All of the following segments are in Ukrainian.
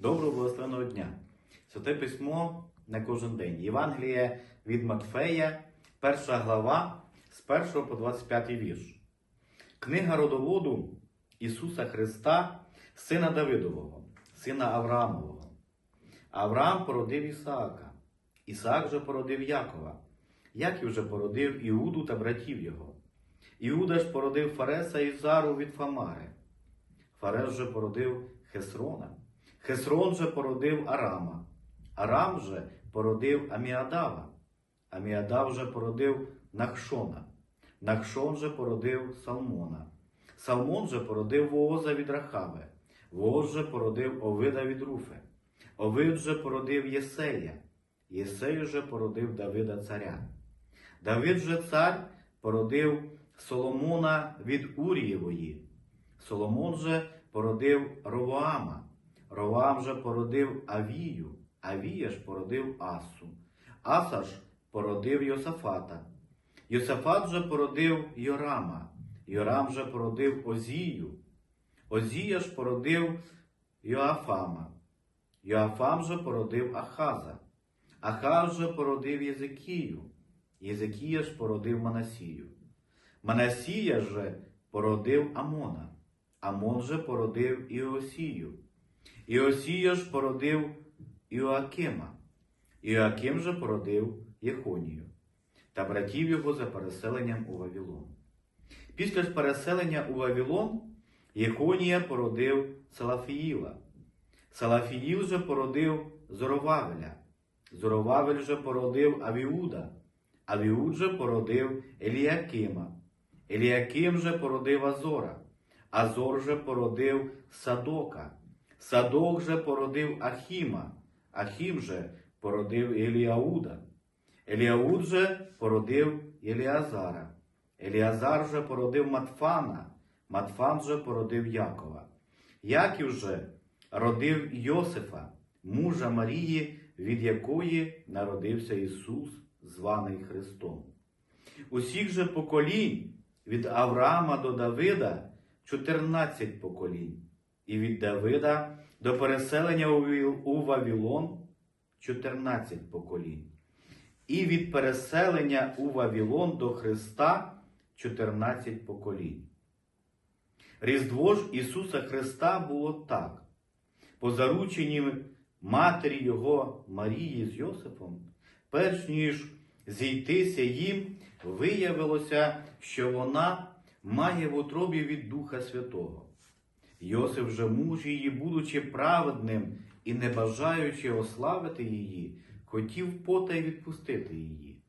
Доброго благословеного дня! Святе письмо на кожен день. Євангеліє від Матфея, перша глава з 1 по 25 вірш. Книга родоводу Ісуса Христа, сина Давидового, сина Авраамового. Авраам породив Ісаака, Ісаак же породив Якова, Яків же породив Іуду та братів його. Іуда ж породив Фареса і Зару від Фамари. Фарес же породив Хесрона. Хесрон же породив Арама. Арам же породив Аміадава. Аміадав же породив Нахшона. Нахшон же породив Салмона. Салмон же породив Вооза від Рахави. Вооз же породив Овида від Руфи. Овид же породив Єсея. Єсей же породив Давида царя. Давид же цар породив Соломона від Урієвої. Соломон же породив Ровоама. Ровоам же породив Авію. Авія ж породив Асу. Аса ж породив Йосафата. Йосафат же породив Йорама. Йорам же породив Озію. Озія ж породив Йоафама. Йоафам же породив Ахаза. Ахаз же породив Єзекію. Єзекія ж породив Манасію. Манасія же породив Амона. Амон же породив Іосію. Іосія ж породив Іоакима. Іоаким же породив Єхонію та братів його за переселенням у Вавилон. Після ж переселення у Вавилон Єхонія породив Салафіїла. Салафіїл же породив Зоровавеля. Зоровавель же породив Авіуда. Авіуд же породив Еліакима. Еліаким же породив Азора. Азор же породив Садока. Садок же породив Ахіма. Ахім же породив Еліауда. Еліауд же породив Еліазара. Еліазар же породив Матфана. Матфан же породив Якова. Яків же родив Йосифа, мужа Марії, від якої народився Ісус, званий Христом. Усіх же поколінь від Авраама до Давида 14 поколінь, і від Давида до переселення у Ві- у Вавилон 14 поколінь, і від переселення у Вавилон до Христа 14 поколінь. Різдво ж Ісуса Христа було так. По зарученні матері Його Марії з Йосифом, перш ніж зійтися їм, виявилося, що вона має в утробі від Духа Святого. Йосиф же муж її, будучи праведним і не бажаючи ославити її, хотів потай відпустити її.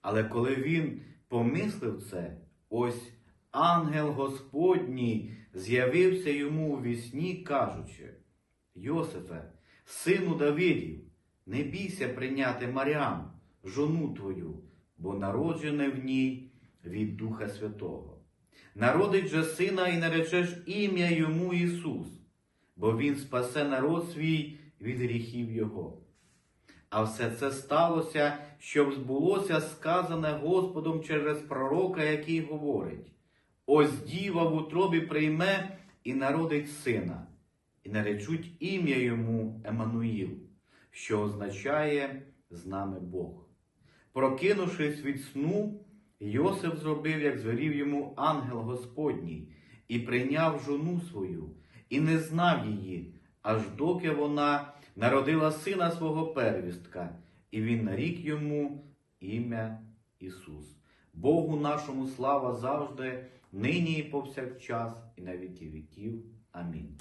Але коли він помислив це, ось ангел Господній з'явився йому у вісні, кажучи: Йосифе, сину Давидів, не бійся прийняти Маріам, жону твою, бо народжене в ній від Духа Святого. Народить же сина і наречеш ім'я йому Ісус, бо Він спасе народ свій від гріхів Його. А все це сталося, щоб збулося сказане Господом через пророка, який говорить: Ось діва в утробі прийме і народить сина, і наречуть ім'я йому Еммануїл, що означає з нами Бог. Прокинувшись від сну, Йосиф зробив, як звелів йому ангел Господній, і прийняв жону свою, і не знав її, аж доки вона народила сина свого первістка, і він нарік йому ім'я Ісус. Богу нашому слава завжди, нині і повсякчас, і на віки віків. Амінь.